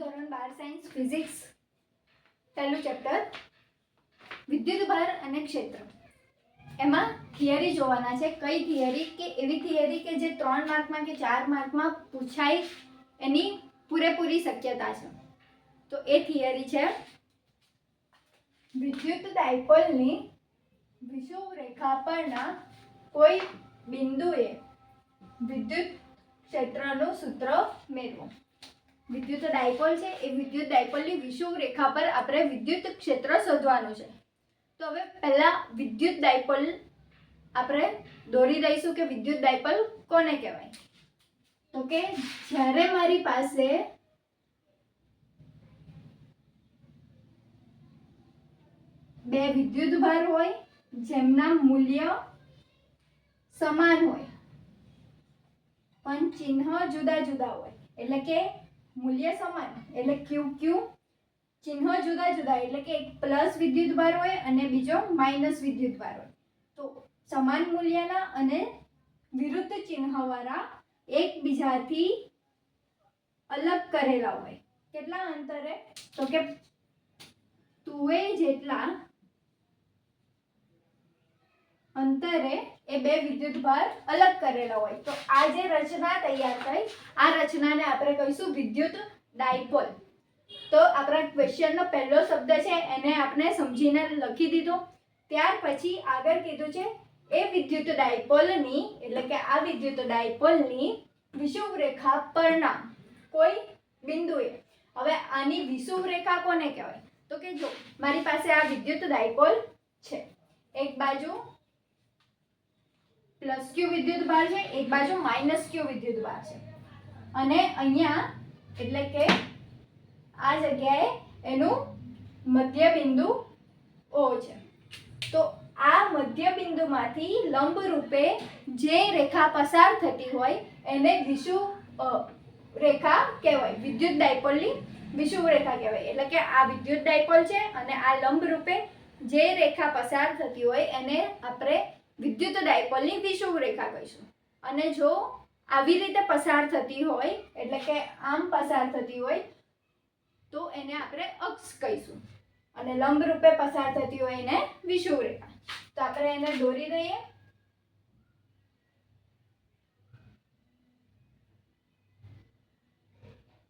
ધોરણ બાર science physics પહેલું ચેપ્ટર વિદ્યુતભાર અને ક્ષેત્ર. એમાં થિયરી જોવાના છે. કઈ થિયરી કે એવી થિયરી કે જે ત્રણ માર્કમાં કે ચાર માર્કમાં પૂછાય એની પૂરેપૂરી શક્યતા છે. તો એ થિયરી છે વિદ્યુત ડાયપોલની વિષુવ રેખા પરના કોઈ બિંદુએ વિદ્યુત ક્ષેત્રનું સૂત્ર મેળવો. વિદ્યુત ડાયપોલ છે, એ વિદ્યુત ડાયપોલની વિષુવ રેખા પર આપણે વિદ્યુત ક્ષેત્ર શોધવાનું છે. તો હવે પહેલા વિદ્યુત ડાયપોલ આપણે દોરી દઈશું કે વિદ્યુત ડાયપોલ કોને કહેવાય? તો કે જ્યારે મારી પાસે બે વિદ્યુત ભાર હોય, જેમના મૂલ્ય સમાન હોય, પણ ચિહ્ન જુદા જુદા હોય, એટલે કે મૂલ્ય સમાન, એટલે ક્યુ ક્યુ ચિહ્ન જુદા જુદા, એટલે કે એક પ્લસ વિદ્યુત ભાર હોય અને બીજો માઇનસ વિદ્યુત ભાર હોય. તો સમાન મૂલ્યના અને વિરુદ્ધ ચિહ્નવાળા એકબીજાથી અલગ કરેલા હોય. કેટલા અંતરે? તો કે તુએ જેટલા અંતરે એ બે વિદ્યુત ભાર અલગ કરેલા હોય. તો આ જે રચના તૈયાર થઈ, આ રચનાને આપણે કહીશું વિદ્યુત ડાયપોલ. તો આપણા ક્વેશ્ચનનો પહેલો શબ્દ છે, એને આપણે સમજીને લખી દીધો. ત્યાર પછી આગળ કીધું છે, એ વિદ્યુત ડાયપોલની, એટલે કે આ વિદ્યુત ડાયપોલની વિષુવરેખા પરના કોઈ બિંદુએ. હવે આની વિષુવરેખા કોને કહેવાય? તો કે જો, મારી પાસે આ વિદ્યુત ડાયપોલ છે. એક બાજુ પ્લસ ક્યુ વિદ્યુત ભાર છે, એક બાજુ માઇનસ ક્યુ વિદ્યુત ભાર છે. અને અહીંયા, એટલે કે આ જગ્યાએ એનું મધ્ય બિંદુ ઓ છે. તો આ મધ્ય બિંદુમાંથી લંબ રૂપે જે રેખા પસાર થતી હોય, એને વિષુ રેખા કહેવાય. વિદ્યુત ડાયપોલની વિષુવ રેખા કહેવાય. એટલે કે આ વિદ્યુત ડાયપોલ છે અને આ લંબ રૂપે જે રેખા પસાર થતી હોય, એને આપણે વિદ્યુત ડાયપોલની વિષુવ રેખા કહીશું. અને જો આવી રીતે પસાર થતી હોય, એટલે કે આમ પસાર થતી હોય, તો એને આપણે અક્ષ કહીશું. અને લંબ રૂપે પસાર થતી હોય એને વિષુવ રેખા તો આપણે એને દોરી દઈએ.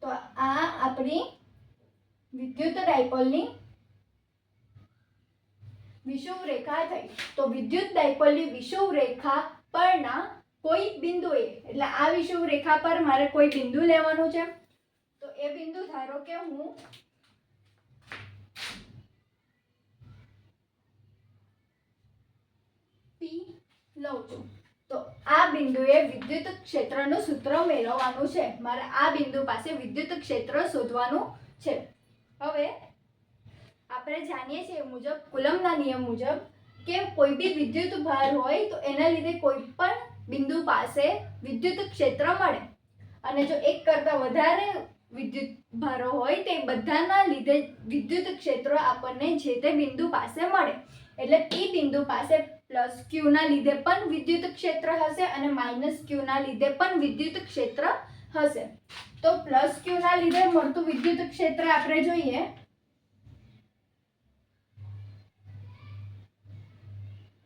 તો આ આપણી વિદ્યુત ડાયપોલની વિષુવ રેખા થઈ. તો વિદ્યુત ડાયપોલની વિષુવ રેખા પરના કોઈ બિંદુએ, એટલે આ વિષુવ રેખા પર મારે કોઈ બિંદુ લેવાનું છે. તો એ બિંદુ ધારો કે હું પી લઉં છું. તો આ બિંદુએ વિદ્યુત ક્ષેત્રનું સૂત્ર મેળવવાનું છે. મારે આ બિંદુ પાસે વિદ્યુત ક્ષેત્ર શોધવાનું છે. હવે આપણે જાણીએ છીએ મુજબ, કુલમના નિયમ મુજબ કે કોઈ બી વિદ્યુત ભાર હોય તો એના લીધે કોઈ પણ બિંદુ પાસે વિદ્યુત ક્ષેત્ર મળે. અને જો એક કરતાં વધારે વિદ્યુત ભારો હોય તે બધાના લીધે વિદ્યુત ક્ષેત્ર આપણને જે તે બિંદુ પાસે મળે. એટલે પી બિંદુ પાસે પ્લસ ક્યુના લીધે પણ વિદ્યુત ક્ષેત્ર હશે અને માઇનસ ક્યુના લીધે પણ વિદ્યુત ક્ષેત્ર હશે. તો પ્લસ ક્યુના લીધે મળતું વિદ્યુત ક્ષેત્ર આપણે જોઈએ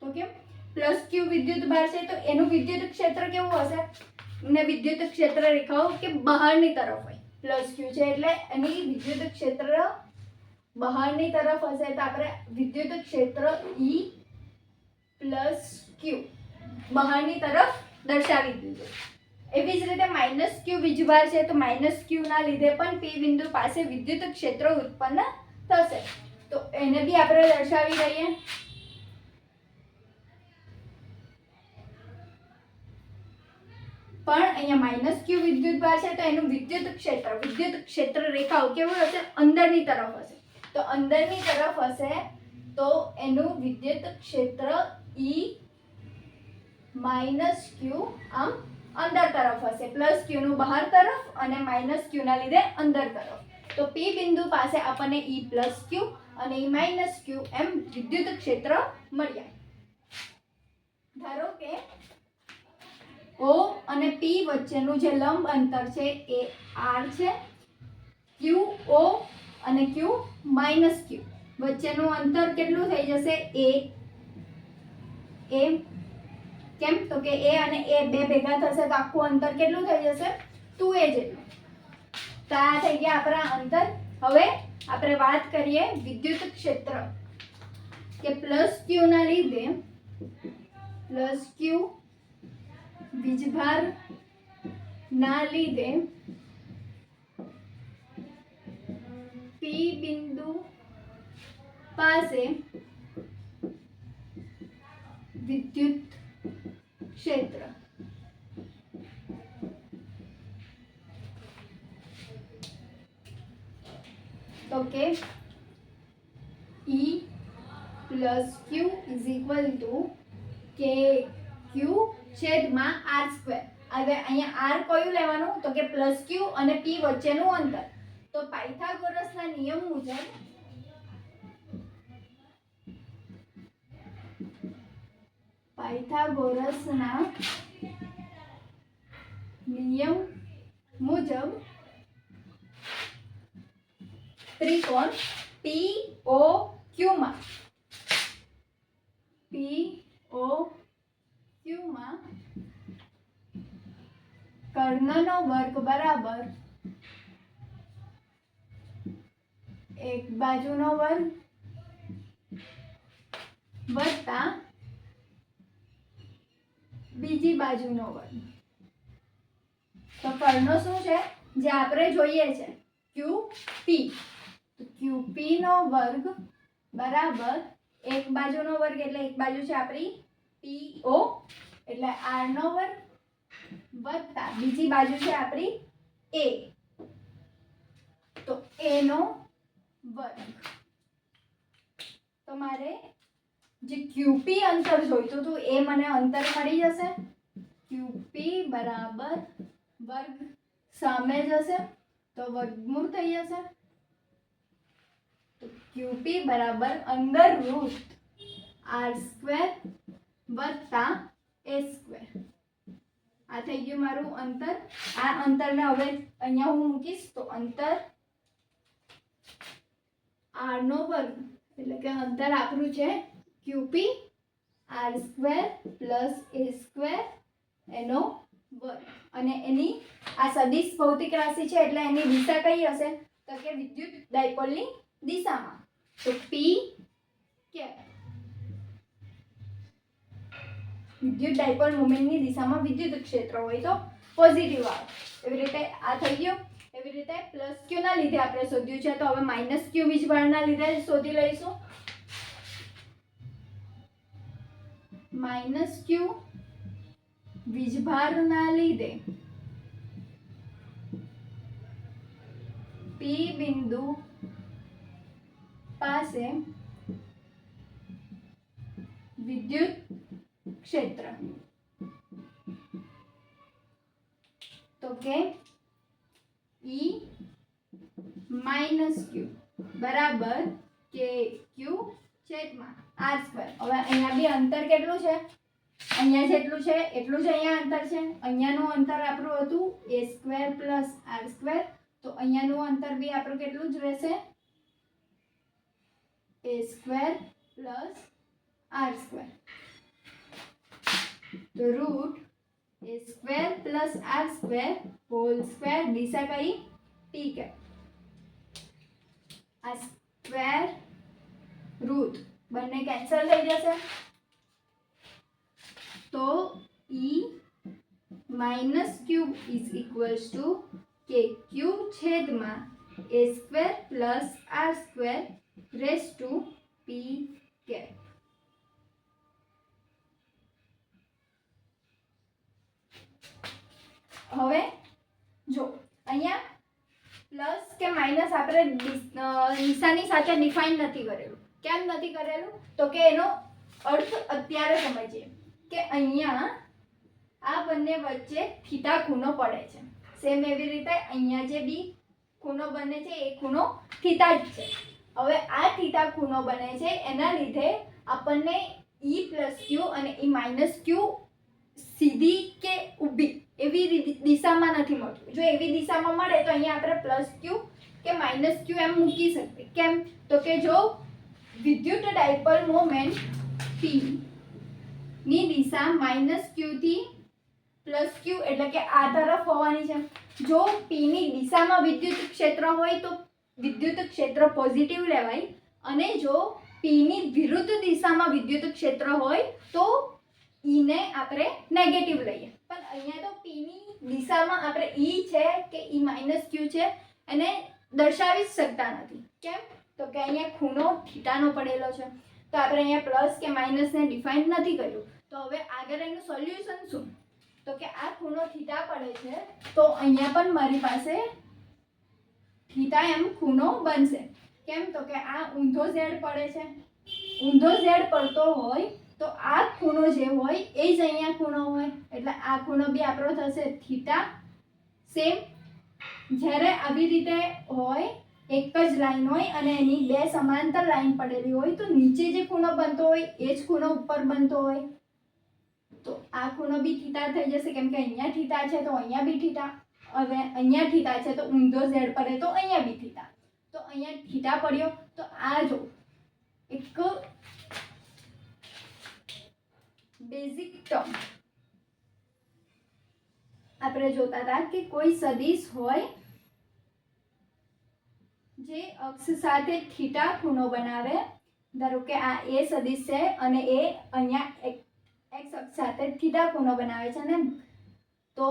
તો કેમ? પ્લસ ક્યુ વિદ્યુત ભાર છે, તો એનું વિદ્યુત ક્ષેત્ર કેવું હશે? ને વિદ્યુત ક્ષેત્ર રેખાઓ કે બહારની તરફ હોય. પ્લસ ક્યુ છે એટલે એની વિદ્યુત ક્ષેત્ર બહારની તરફ હશે, તો આપણે વિદ્યુત ક્ષેત્ર ઈ પ્લસ ક્યુ બહારની તરફ દર્શાવી દીધું. એવી જ રીતે માઇનસ ક્યુ વીજભાર છે, તો માઇનસ ક્યુના લીધે પણ પી બિંદુ પાસે વિદ્યુત ક્ષેત્ર ઉત્પન્ન થશે. તો એને બી આપણે દર્શાવી દઈએ. પણ અહીંયા માઇનસ ક્યુ વિદ્યુત ભાર છે તો એનું વિદ્યુત ક્ષેત્ર વિદ્યુત ક્ષેત્ર રેખાઓ કેવું હશે? અંદરની તરફ હશે. તો અંદરની તરફ હશે તો એનું વિદ્યુત ક્ષેત્ર ઈ માઇનસ ક્યુ આમ અંદર તરફ હશે. પ્લસ ક્યુનું બહાર તરફ અને માઇનસ ક્યુના લીધે અંદર તરફ. તો પી બિંદુ પાસે આપણને ઈ પ્લસ ક્યુ અને ઈ માઇનસ ક્યુ એમ વિદ્યુત ક્ષેત્ર મળ્યા. ધારો કે ઓ અને પી વચ્ચેનું જે લંબ અંતર છે એ આર છે. ક્યુ ઓ અને ક્યુ માઇનસ ક્યુ વચ્ચેનું અંતર કેટલું થઈ જશે? એ એ કેમ? તો કે એ અને એ બે ભેગા થશે તો આખું અંતર કેટલું થઈ જશે? ટુ એ જેટલું. તો આ થઈ ગયા આપણા અંતર. હવે આપણે વાત કરીએ વિદ્યુત ક્ષેત્ર કે પ્લસ ક્યુ ના લીધે. પ્લસ ક્યુ વીજભાર ના લીધે પી બિંદુ પાસે વિદ્યુત ક્ષેત્ર તો કે E plus Q is equal to K Q છેદમાં આર સ્ક્વેર. હવે અહીંયા આર કયું લેવાનું? તો કે પ્લસ ક્યુ અને પી વચ્ચેનું અંતર. તો પાયથાગોરસના નિયમ મુજબ પાયથાગોરસના નિયમ મુજબ ત્રિકોણ પી ઓ ક્યુમાં. પી ઓ ક્યુમાં કર્ણનો વર્ગ બરાબર એક બાજુનો વર્ગ વત્તા બીજી બાજુનો વર્ગ. તો કર્ણો શું છે? જે આપણે જોઈએ છે ક્યુ પી ક્યુ પી નો વર્ગ બરાબર એક બાજુનો વર્ગ એટલે એક બાજુ છે આપણી પી ઓ એટલે આર નો વર્ગ વત્તા બીજી બાજુ છે આપણી એ તો એનો વર્ગ. તો મારે જે ક્યુપી અંતર જોઈતું હતું, એ મને અંતર મળી જશે. ક્યુપી બરાબર વર્ગ સામે જશે તો વર્ગમૂળ થઈ જશે. ક્યુપી બરાબર અંદર રૂટ આર સ્ક્વેર વત્તા એ સ્ક્વેર આ થઈ ગયું મારું અંતર. આ અંતરને હવે અહીંયા હું મૂકીશ તો અંતર આર નો વર્ગ. એટલે કે અંતર આપણું છે QP R square plus A square એનો વર્ગ. અને એની આ સદિશ ભૌતિક રાશિ છે, એટલે એની દિશા કઈ હશે? તો કે વિદ્યુત ડાયપોલની દિશામાં. તો પી કે વિદ્યુત ડાયપોલ મુમેન્ટની દિશામાં વિદ્યુત ક્ષેત્ર હોય તો પોઝિટિવ આવે. એવી રીતે આ થઈ ગયું. એવી રીતે પ્લસ ક્યુ ના લીધે આપણે શોધ્યું છે, તો હવે માઇનસ ક્યુ વીજભારના લીધે શોધી લઈશું. માઇનસ ક્યુ વીજભારના લીધે પી બિંદુ પાસે વિદ્યુત ક્ષેત્ર. તો કે ઈ માઇનસ ક્યુ બરાબર કે ક્યુ છેદમાં આર સ્ક્વેર હવે અહીંયા બી અંતર કેટલું છે? અહીંયા જેટલું છે, એટલું જ અહીંયા અંતર છે. અહીંયાનું અંતર આપણું હતું A square plus R square તો અહીંયાનું અંતર બી આપણું કેટલું જ રહેશે? A square plus R square તો root A square plus r square whole square. દિશા કઈ t કે આ સ્ક્વેર રૂટ બંને કેન્સલ થઈ જશે. તો E minus cube is equals to K Q છેદમાં A square plus R square raise to P કે હવે જો, અહીંયા પ્લસ કે માઇનસ આપણે નિશાની સાથે ડિફાઇન નથી કરેલું. કેમ નથી કરેલું? તો કે એનો અર્થ અત્યારે સમજીએ કે અહીંયા આ બંને વચ્ચે થીટા ખૂણો પડે છે. સેમ એવી રીતે અહીંયા જે બી ખૂણો બને છે, એ ખૂણો થીટા જ છે. હવે આ થીટા ખૂણો બને છે, એના લીધે આપણને ઈ પ્લસ ક્યુ અને ઈ માઇનસ ક્યુ સીધી કે ઊભી એવી દિશામાં નથી મળતું. જો એવી દિશામાં મળે તો અહીંયા આપણે પ્લસ ક્યુ કે માઇનસ ક્યુ એમ મૂકી શકીએ. કેમ? તો કે જો વિદ્યુત ડાયપોલ મોમેન્ટ પી ની દિશા માઇનસ ક્યુથી પ્લસ ક્યુ એટલે કે આ તરફ હોવાની છે. જો પીની દિશામાં વિદ્યુત ક્ષેત્ર હોય તો વિદ્યુત ક્ષેત્ર પોઝિટિવ લેવાય. અને જો પીની વિરુદ્ધ દિશામાં વિદ્યુત ક્ષેત્ર હોય તો ઈને આપણે નેગેટિવ લઈએ. અહીંયા તો પીની દિશામાં આપણે ઈ છે કે ઈ માઇનસ ક્યુ છે, એને દર્શાવી જ શકતા નથી. કેમ? તો કે અહીંયા ખૂણો થીટાનો પડેલો છે. તો આપણે અહીંયા પ્લસ કે માઇનસને ડિફાઇન નથી કર્યું. તો હવે આગળ એનું સોલ્યુશન શું? તો કે આ ખૂણો થીટા પડે છે, તો અહીંયા પણ મારી પાસે થીટા એમ ખૂણો બનશે. કેમ? તો કે આ ઊંધો ઝેડ પડે છે. ઊંધો ઝેડ પડતો હોય તો આ ખૂણો જે હોય, એ જ અહીંયા ખૂણો હોય. એટલે આ ખૂણો બી આપણો થશે થીટા સેમ જ્યારે આવી રીતે હોય, એક જ લાઈન હોય અને એની બે સમાંતર લાઈન પડેલી હોય, તો નીચે જે ખૂણો બનતો હોય, એ જ ખૂણો ઉપર બનતો હોય. તો આ ખૂણો બી થીટા થઈ જશે. કેમ કે અહીંયા થીટા છે, તો અહીંયા બી થીટા હવે અહીંયા થીટા છે, તો ઊંધો ઝેડ પડે, તો અહીંયા બી થીટા તો અહીંયા થીટા પડ્યો. તો આ જો, એક બેઝિક ટર્મ આપણે જોતા હતા કે કોઈ સદિશ હોય જે અક્ષ સાથે થીટા ખૂણો બનાવે, ધારો કે આ એ સદિશ છે અને એ અહીંયા એક એક્સ અક્ષ સાથે થીટા ખૂણો બનાવે છે ને, તો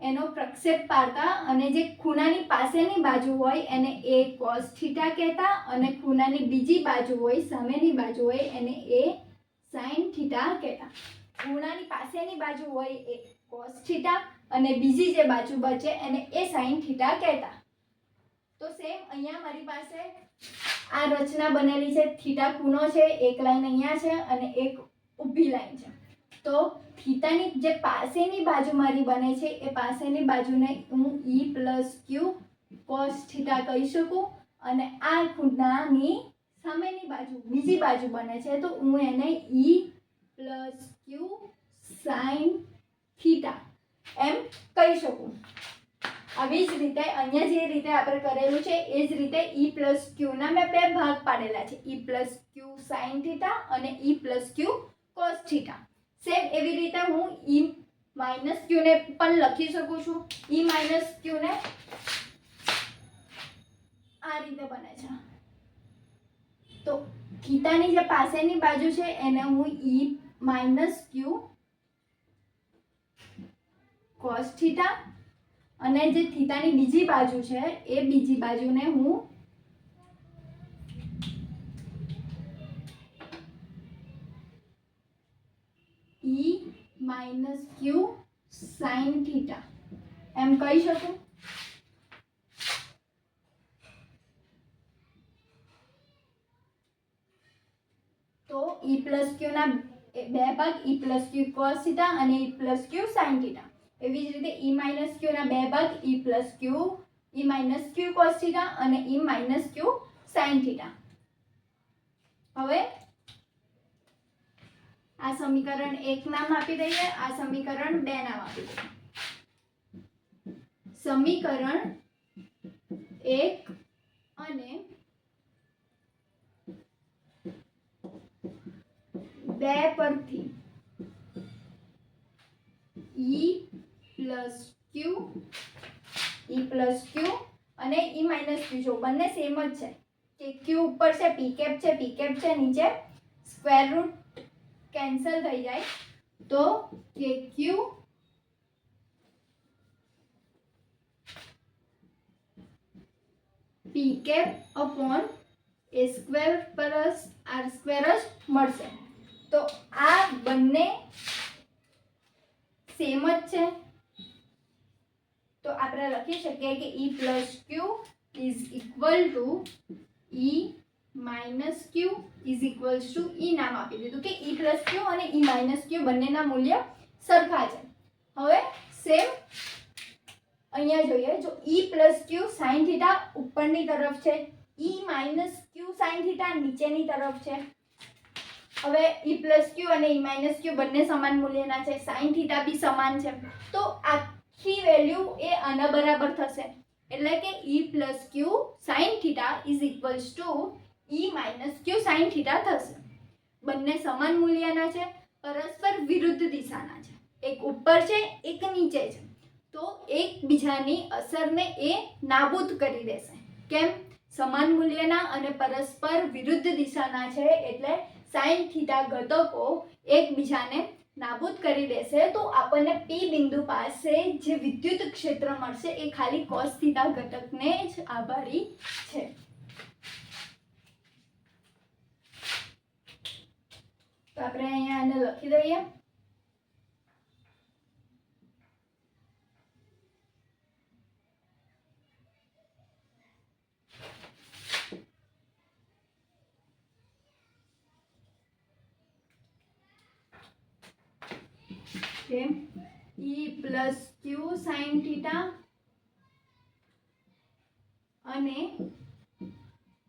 એનો પ્રક્ષેપ પાડતા અને જે ખૂણાની પાસેની બાજુ હોય એને એ કોસ થીટા કહેતા અને ખૂણાની બીજી બાજુ હોય સામેની બાજુ હોય એને એ સાઇન થીટા કહેતા ખૂણાની પાસેની બાજુ હોય એ કોસ થીટા અને બીજી જે બાજુ બચે એને એ સાઇન થીટા કહેતા તો સેમ અહીંયા મારી પાસે આ રચના બનેલી છે. થીટા ખૂણો છે, એક લાઈન અહીંયા છે અને એક ઊભી લાઈન છે. તો થીટાની જે પાસેની બાજુ મારી બને છે, એ પાસેની બાજુને હું E plus Q cos theta કહી શકું અને આ ખૂણાની સામેની બાજુ. બીજી બાજુ બને છે, તો હું એને E plus Q sine theta એમ કહી શકું. આવી જ રીતે અહીંયા જે રીતે આપણે કરેલું છે, એ જ રીતે ઈ પ્લસ ક્યુના મેં બે ભાગ પાડેલા છે. E plus Q sine theta અને E plus Q cos theta same એવી રીતે હું ઈ માઇનસ ક્યુને પણ લખી શકું છું. ઈ માઇનસ ક્યુને આ રીતે બને છે. તો થીટાની જે પાસેની બાજુ છે, એને હું E minus Q cos theta અને જે થીટાની બીજી બાજુ છે, એ બીજી બાજુને હું E minus Q sine theta એમ કહી શકું? તો ઈ પ્લસ ક્યુના બે ભાગ E plus Q cos theta અને E plus Q sine theta એવી જ રીતે ઈ માઇનસ ક્યુના બે ભાગ E plus Q E minus Q cos theta અને E minus Q sine theta હવે આ સમીકરણ એક નામ આપી દઈએ, આ સમીકરણ બે નામ આપી દઈએ. સમીકરણ એક અને બે પરથી. E plus Q, E plus Q અને ઈ માઇનસ ક્યુ. જો, બંને સેમ જ છે. કે ક્યુ ઉપર છે પી કેપ છે પી કેપ છે, નીચે સ્ક્વેર રૂટ કેન્સલ થઈ જાય. તો કે Q P cap upon A square plus R square જ મળશે. તો આ બંને સેમ જ છે. તો આપણે લખી શકીએ કે E plus Q is equal to E minus Q is equals to E નામ આપી દીધું કે ઈ પ્લસ ક્યુ અને ઈ માઇનસ ક્યુ બંનેના મૂલ્ય સરખા છે. હવે સેમ અહીંયા જોઈએ, જો E plus Q sine theta ઉપરની તરફ છે E minus Q sine theta નીચેની તરફ છે. હવે ઈ પ્લસ ક્યુ અને ઈ માઇનસ ક્યુ બંને સમાન મૂલ્યના છે સાઇન થીટા બી સમાન છે. તો આખી વેલ્યુ એ આના બરાબર થશે. એટલે કે E plus Q sine theta is equals to E minus Q sine theta થશે. બંને સમાન મૂલ્યના છે, પરસ્પર વિરુદ્ધ દિશાના છે. એક ઉપર છે, એક નીચે છે. તો એકબીજાની અસરને એ નાબૂદ કરી દેશે. કેમ? સમાન મૂલ્યના અને પરસ્પર વિરુદ્ધ દિશાના છે, એટલે સાઇન થીટા ઘટકો એકબીજાને નાબૂદ કરી દેશે, તો આપણને પી બિંદુ પાસે જે વિદ્યુત ક્ષેત્ર મળશે એ ખાલી કોસ થીટા ઘટકને જ આભારી છે. તો આપણે અહીંયા આને લખી દઈએ. કે E plus Q sine theta અને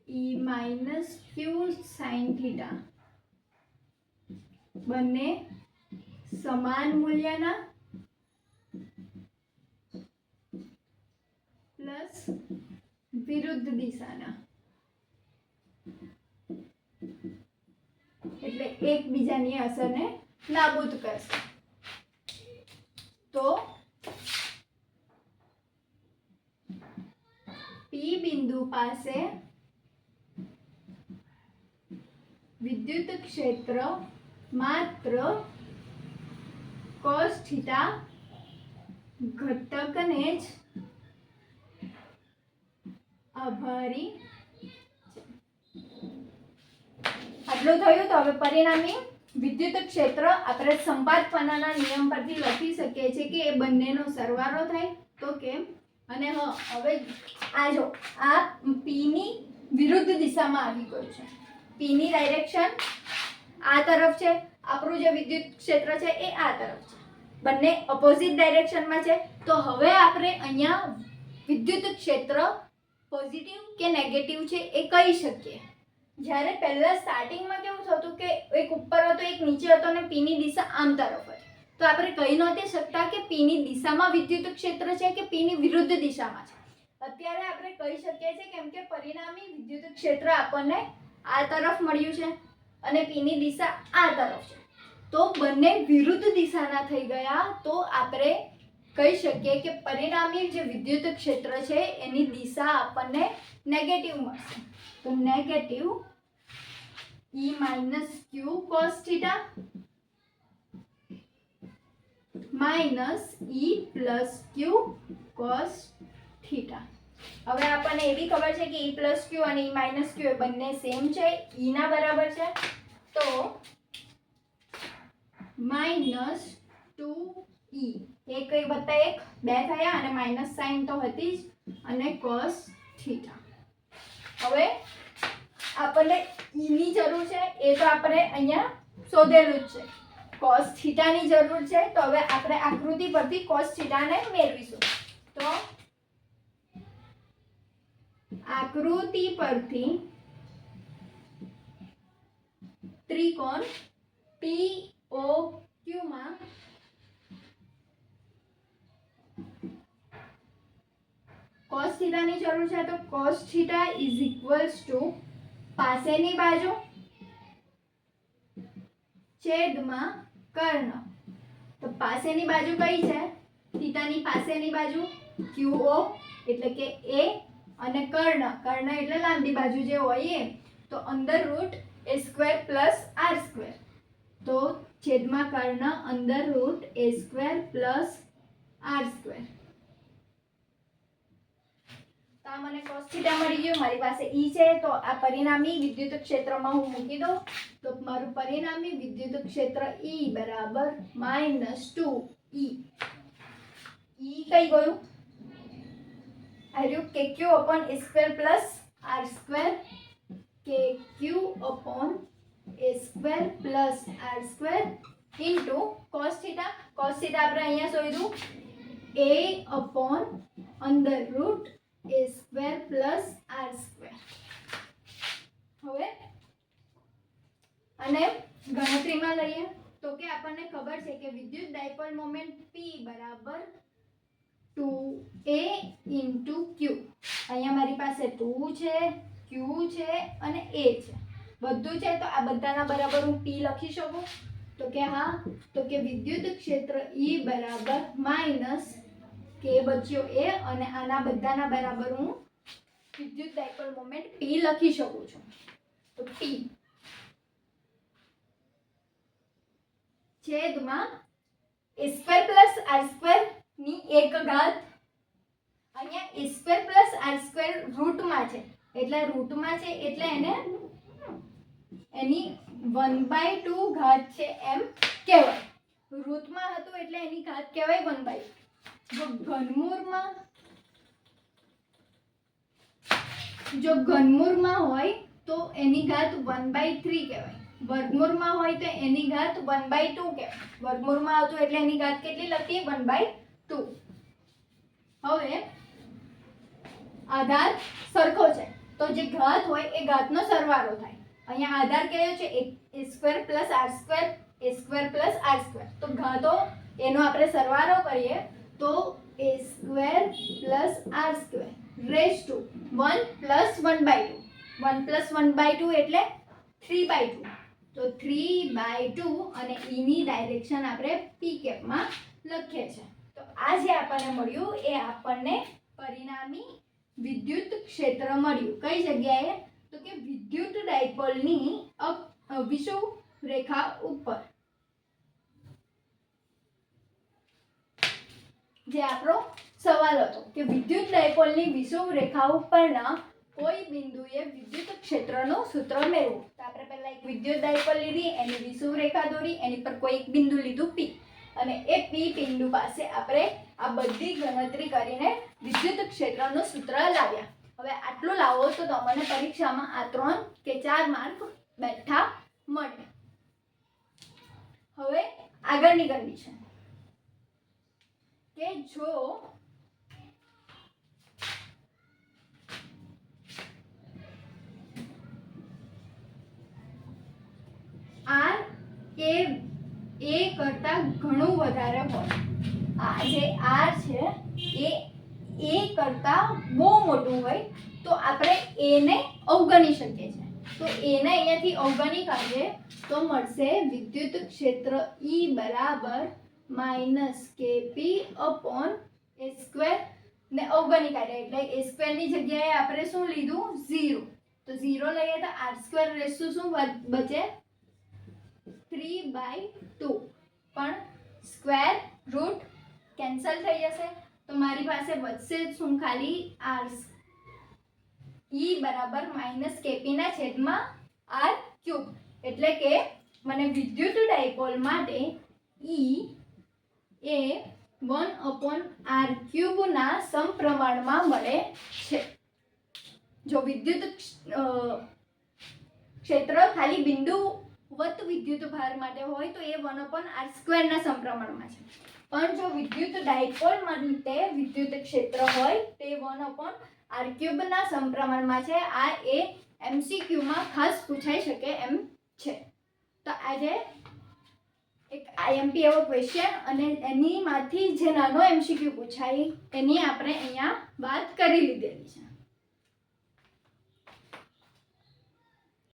E minus Q sine theta બંને સમાન મૂલ્યના પ્લસ વિરુદ્ધ દિશાના. એટલે એકબીજાની અસરને નાબૂદ કરશે. તો પી બિંદુ પાસે વિદ્યુત ક્ષેત્ર માત્ર થીટા ઘટકને જ આભારી આટલું થયું તો હવે પરિણામી વિદ્યુત ક્ષેત્ર આપણે સંપાદપનાના નિયમ પરથી લખી શકીએ છીએ કે એ બંનેનો સરવાળો થાય તો કેમ? અને હવે આ જો, આ પીની વિરુદ્ધ દિશામાં આવી ગયું છે. પીની ડાયરેક્શન આ તરફ છે, આપણું જે વિદ્યુત ક્ષેત્ર છે એ આ તરફ છે. બંને ઓપોઝિટ ડાયરેક્શનમાં છે. તો હવે આપણે અહીંયા વિદ્યુત ક્ષેત્ર પોઝિટિવ કે નેગેટિવ છે એ કહી શકીએ. જ્યારે પહેલા સ્ટાર્ટિંગમાં કેવું થતું કે એક ઉપર હતો, એક નીચે હતો અને પીની દિશા આમ તરફ હતી. તો આપણે કહી નહોતી શકતા કે પીની દિશામાં વિદ્યુત ક્ષેત્ર છે કે પીની વિરુદ્ધ દિશામાં છે. અત્યારે આપણે કહી શકીએ છીએ કેમ કે પરિણામી વિદ્યુત ક્ષેત્ર આપણને આ તરફ મળ્યું છે અને પીની દિશા આ તરફ છે. તો બંને વિરુદ્ધ દિશાના થઈ ગયા, તો આપણે કહી શકીએ કે પરિણામી જે વિદ્યુત ક્ષેત્ર છે, એની દિશા આપણને નેગેટિવ મળશે. તો negative E minus Q cos theta minus E plus Q cos theta હવે આપણને એવી ખબર છે કે ઈ પ્લસ ક્યુ અને ઈ માઇનસ ક્યુ એ બંને સેમ છે. ઈ ના બરાબર છે. તો માઇનસ ટુ ઈ એક વત્તા એક, બે થયા અને માઇનસ સાઇન તો હતી જ અને કોસ થીટા હવે આપણને ઈની જરૂર છે, એ તો આપણે અહીંયા શોધેલું જ છે. કોસ થીટાની જરૂર છે, તો હવે આપણે આકૃતિ પરથી કોસ થીટાને મેળવીશું. તો આકૃતિ પરથી ત્રિકોણ પી ઓ ક્યુમાં કોસ થીટાની જરૂર છે, તો cos theta is equals to પાસેની બાજુ છેદમાં કર્ણ. તો પાસેની બાજુ કઈ છે? થીટાની પાસેની બાજુ ક્યુઓ એટલે કે એ અને કર્ણ. કર્ણ એટલે લાંબી બાજુ જે હોય એ. તો અંદર root A square plus R square તો છેદમાં કર્ણ, અંદર root A square plus R square તો મને cos થીટા મળી ગયું, મારી પાસે ઈ છે, તો આ પરિણામી વિદ્યુત ક્ષેત્રમાં હું મૂકી દઉં. તો મારું પરિણામી વિદ્યુત ક્ષેત્ર ઈ બરાબર માઇનસ ટુ ઈ ઈ કઈ ગયું? આવ્યું કે Q upon square plus R square K Q upon A square plus R square into cos theta cos theta આપણે અહીંયા શોધ્યું એ અપોન અંદર root A square plus R square હવે અને ગણતરીમાં લઈએ તો કે આપણને ખબર છે કે વિદ્યુત ડાયપોલ મોમેન્ટ P બરાબર ટુ એ ઇન્ટુ ક્યુ પાસે ટુ છે ક્યુ છે અને એ છે. બધું છે તો આ બધાના બરાબર હું પી લખી શકું? તો કે હા, તો કે વિદ્યુત ક્ષેત્ર ઈ બરાબર માઇનસ કે બચ્યો એ અને આના બધાના બરાબર હું વિદ્યુત ડાયપોલ મોમેન્ટ પી લખી શકું છું. તો પી છેદમાં એ સ્ક્વેર પ્લસ આર સ્ક્વેરની એક ઘાત. અહીંયા A square plus R square રૂટમાં છે. એટલે રૂટમાં છે એટલે એને એની વન બાય ટુ ઘાત છે એમ કહેવાય. રૂટમાં હતું એટલે એની ઘાત કહેવાય વન બાય ઘનમૂળમાં, જો ઘનમૂળમાં હોય તો એની ઘાત વન બાય થ્રી કહેવાય. વર્ગમૂળમાં હોય તો એની ઘાત વન બાય ટુ કહેવાય. વર્ગમૂળમાં આવતું એટલે એની ઘાત કેટલી લખીએ? વન બાય ટુ હવે આધાર સરખો છે. તો જે ઘાત હોય એ ઘાતનો સરવાળો થાય. અહીંયા આધાર કયો છે? A square plus R square A square plus R square તો ઘાતો, એનો આપણે સરવાળો કરીએ. તો A square plus R square. Raise to. One plus one by two. One plus one by two એટલે થ્રી બાય ટુ. તો થ્રી બાય ટુ અને ઈની ડાયરેક્શન આપણે પી કેપમાં લખીએ છીએ. તો આ જે આપણને મળ્યું એ આપણને પરિણામી વિદ્યુત ક્ષેત્ર મળ્યું. કઈ જગ્યાએ? તો કે વિદ્યુત ડાયપોલની વિષુવ રેખા ઉપર. જે આપણો સવાલ હતો કે વિદ્યુત ડાયપોલની વિષુવ રેખા ઉપરના કોઈ બિંદુએ વિદ્યુત ક્ષેત્રનું સૂત્ર મેળવું. તો આપણે પહેલાં એક વિદ્યુત ડાયપોલ લીધી, એની વિષુવ રેખા દોરી, એની પર કોઈ એક બિંદુ લીધું પી અને એ પી બિંદુ પાસે આપણે આ બધી ગણતરી કરીને વિદ્યુત ક્ષેત્રનું સૂત્ર લાવ્યા. હવે આટલું લાવો તો તમને પરીક્ષામાં આ ત્રણ કે ચાર માર્ક બેઠા મળે. હવે આગળની કન્ડિશન કે જો આર એ એ કરતાં ઘણું વધારે હોય. આ જે આર છે, એ એ કરતાં બહુ મોટું હોય, તો આપણે એને અવગણી શકીએ છીએ. તો એને અહીંયાથી અવગણી કાઢીએ, તો મળશે વિદ્યુત ક્ષેત્ર ઈ બરાબર minus KP upon A square ને અવગણી કાઢ્યા એટલે એ સ્ક્વેરની જગ્યાએ આપણે શું લીધું? ઝીરો. તો ઝીરો લઈએ તો આર સ્ક્વેર રેસુ શું બચે થ્રી બાય ટુ. પણ સ્ક્વેર રૂટ કેન્સલ થઈ જશે. તો મારી પાસે વધશે શું? ખાલી આર ઈ બરાબર માઇનસ કેપીના છેદમાં આર ક્યુબ. એટલે કે મને વિદ્યુત ડાયપોલ માટે ઈ એ વન અપોન આર ક્યુબના સમપ્રમાણમાં મળે છે. જો વિદ્યુત ક્ષેત્ર ખાલી બિંદુ વિદ્યુત ભાર માટે હોય તો એ વન અપોન આર સ્ક્વેરના સમપ્રમાણમાં છે. પણ જો વિદ્યુત ડાયપોલ માટે વિદ્યુત ક્ષેત્ર હોય તે વન અપોન આર ક્યુબના સમપ્રમાણમાં છે. આ એ એમસીક્યુમાં ખાસ પૂછાઈ શકે એમ છે. તો આજે એક આઈએમપી એવો ક્વેશ્ચન અને એનીમાંથી જે નાનો એમસીક્યુ પૂછાય એની આપણે અહીંયા વાત કરી લીધેલી છે.